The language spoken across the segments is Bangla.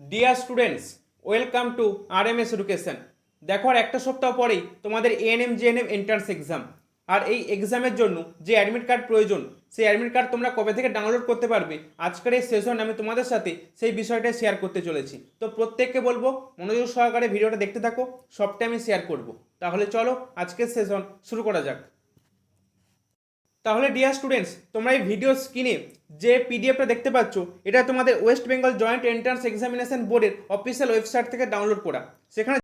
Dear students welcome to R M S education দেখো, আর একটা সপ্তাহ পরেই তোমাদের এএনএম জিএনএম এন্ট্রান্স এক্সাম আর এই এক্সামের জন্য যে অ্যাডমিট কার্ড প্রয়োজন, সেই অ্যাডমিট কার্ড তোমরা কবে থেকে ডাউনলোড করতে পারবে, আজকের এই সেশন আমি তোমাদের সাথে সেই বিষয়টা শেয়ার করতে চলেছি। তো প্রত্যেককে বলব, মনোযোগ সহকারে ভিডিওটা দেখতে থাকো, সবটাই আমি শেয়ার করব। তাহলে চলো, আজকের সেশন শুরু করা যাক। তাহলে ডিয়ার স্টুডেন্টস তোমরা এই ভিডিও স্ক্রিনে যে পিডিএফটা দেখতে পাচ্ছ, এটা তোমাদের West Bengal joint entrance examination বোর্ডের অফিসিয়াল ওয়েবসাইট থেকে ডাউনলোড করা। সেখানে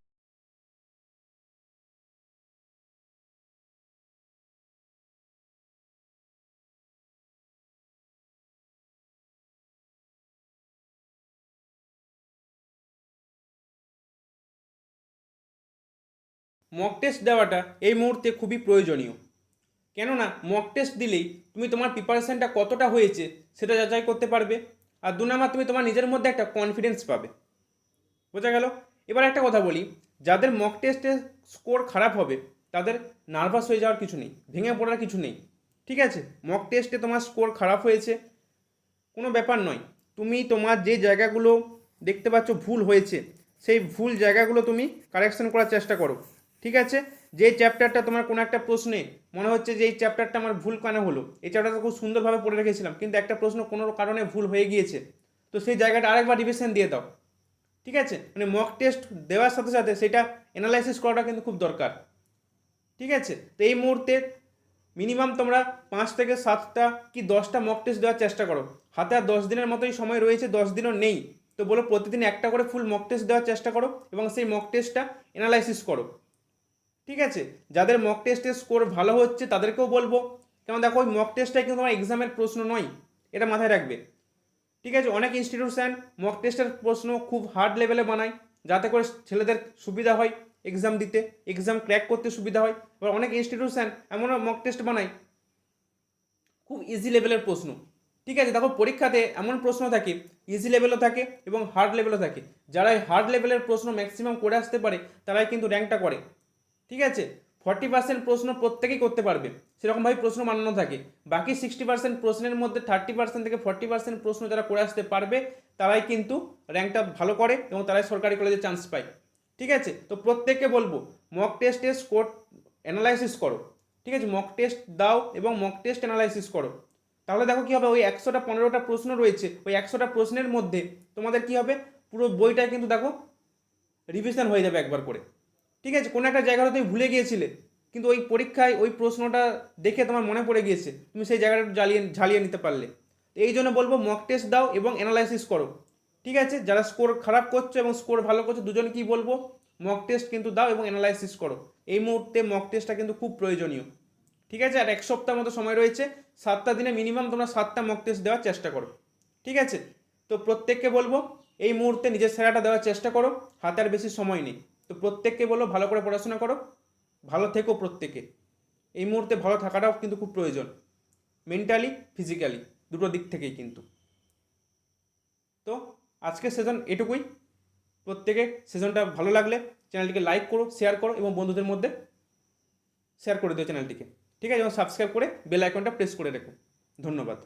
মক টেস্ট দেওয়াটা এই মুহূর্তে খুবই প্রয়োজনীয়। কেননা মক টেস্ট দিলেই তুমি তোমার প্রিপারেশনটা কতটা হয়েছে সেটা যাচাই করতে পারবে। আর দু নাম্বার, তুমি তোমার নিজের মধ্যে একটা কনফিডেন্স পাবে। বোঝা গেল? এবার একটা কথা বলি, যাদের মক টেস্টে স্কোর খারাপ হবে, তাদের নার্ভাস হয়ে যাওয়ার কিছু নেই, ভেঙে পড়ার কিছু নেই। ঠিক আছে? মক টেস্টে তোমার স্কোর খারাপ হয়েছে, কোনো ব্যাপার নয়। তুমি তোমার যে জায়গাগুলো দেখতে পাচ্ছ ভুল হয়েছে, সেই ভুল জায়গাগুলো তুমি কারেকশন করার চেষ্টা করো। ঠিক আছে? যে চ্যাপ্টারটা তোমার কোনো একটা প্রশ্নে মনে হচ্ছে যে এই চ্যাপ্টারটা আমার ভুল কেন হলো? এই চ্যাপ্টারটা খুব সুন্দরভাবে পড়ে রেখেছিলাম, কিন্তু একটা প্রশ্ন কোনো কারণে ভুল হয়ে গিয়েছে। তো সেই জায়গাটা আরেকবার রিভিশন দিয়ে দাও। ঠিক আছে? মানে মক টেস্ট দেওয়ার সাথে সাথে সেটা অ্যানালাইসিস করাটা কিন্তু খুব দরকার। ঠিক আছে? তো এই মুহূর্তে মিনিমাম তোমরা পাঁচ থেকে সাতটা কি দশটা মক টেস্ট দেওয়ার চেষ্টা করো। হাতে আর দশ দিনের মতোই সময় রয়েছে, দশ দিনও নেই। তো বলো প্রতিদিন একটা করে ফুল মক টেস্ট দেওয়ার চেষ্টা করো এবং সেই মক টেস্টটা অ্যানালাইসিস করো। ঠিক আছে? যাদের মক টেস্টের স্কোর ভালো হচ্ছে, তাদেরকেও বলব। কেমন দেখো, ওই মক টেস্টটাই কিন্তু তোমার এক্সামের প্রশ্ন নয়, এটা মাথায় রাখবে। ঠিক আছে? অনেক ইনস্টিটিউশন মক টেস্টের প্রশ্ন খুব হার্ড লেভেলে বানায়, যাতে করে ছেলেদের সুবিধা হয় এক্সাম দিতে এক্সাম ক্র্যাক করতে সুবিধা হয়। এবার অনেক ইনস্টিটিউশন এমনও মক টেস্ট বানায়, খুব ইজি লেভেলের প্রশ্ন। ঠিক আছে? দেখো, পরীক্ষাতে এমন প্রশ্ন থাকে ইজি লেভেলও থাকে এবং হার্ড লেভেলও থাকে। যারা হার্ড লেভেলের প্রশ্ন ম্যাক্সিমাম করে আসতে পারে, তারাই কিন্তু র্যাঙ্কটা করে। ঠিক আছে? ফর্টি পার্সেন্ট প্রশ্ন প্রত্যেকেই করতে পারবে। সেরকমভাবে প্রশ্ন বানানো থাকে। বাকি সিক্সটি পার্সেন্ট প্রশ্নের মধ্যে থার্টি পার্সেন্ট থেকে ফর্টি পার্সেন্ট প্রশ্ন যারা করে আসতে পারবে, তারাই কিন্তু র্যাঙ্কটা ভালো করে এবং তারাই সরকারি কলেজে চান্স পায়। ঠিক আছে? তো প্রত্যেককে বলব মক টেস্টে স্কোর অ্যানালাইসিস করো। ঠিক আছে? মক টেস্ট দাও এবং মক টেস্ট অ্যানালাইসিস করো। তাহলে দেখো কী হবে? ওই একশোটা পনেরোটা প্রশ্ন রয়েছে, ওই একশোটা প্রশ্নের মধ্যে তোমাদের কী হবে? পুরো বইটা কিন্তু দেখো রিভিশন হয়ে যাবে একবার করে। ঠিক আছে, কোনো একটা জায়গাটা তুমি ভুলে গিয়েছিলে, কিন্তু ওই পরীক্ষায় ওই প্রশ্নটা দেখে তোমার মনে পড়ে গিয়েছে, তুমি সেই জায়গাটা জ্বালিয়ে, ঝালিয়ে নিতে পারলে। এই জন্য বলব মক টেস্ট দাও এবং অ্যানালাইসিস করো, ঠিক আছে? যারা স্কোর খারাপ করছ এবং স্কোর ভালো করছ দুজন কি বলব? মক টেস্ট কিন্তু দাও এবং অ্যানালাইসিস করো। এই মুহূর্তে মক টেস্টটা কিন্তু খুব প্রয়োজনীয়, ঠিক আছে? আর এক সপ্তাহ মতো সময় রয়েছে, সাতটা দিনে মিনিমাম তোমরা সাতটা মক টেস্ট দেওয়ার চেষ্টা করো, ঠিক আছে? তো প্রত্যেককে বলব, এই মুহূর্তে নিজের সেরাটা দেওয়ার চেষ্টা করো, হাতে আর বেশি সময় নেই। তো প্রত্যেককে বলো, ভালো করে পড়াশোনা করো, ভালো থেকো প্রত্যেকে। এই মুহূর্তে ভালো থাকাটাও কিন্তু খুব প্রয়োজন মেন্টালি ফিজিক্যালি দুটো দিক থেকেই কিন্তু। তো আজকের সেশন এটুকুই। প্রত্যেকে সেশনটা ভালো লাগলে চ্যানেলটিকে লাইক করো শেয়ার করো এবং বন্ধুদের মধ্যে শেয়ার করে দিও চ্যানেলটিকে ঠিক আছে, এবং সাবস্ক্রাইব করে বেল আইকনটা প্রেস করে রেখো। ধন্যবাদ।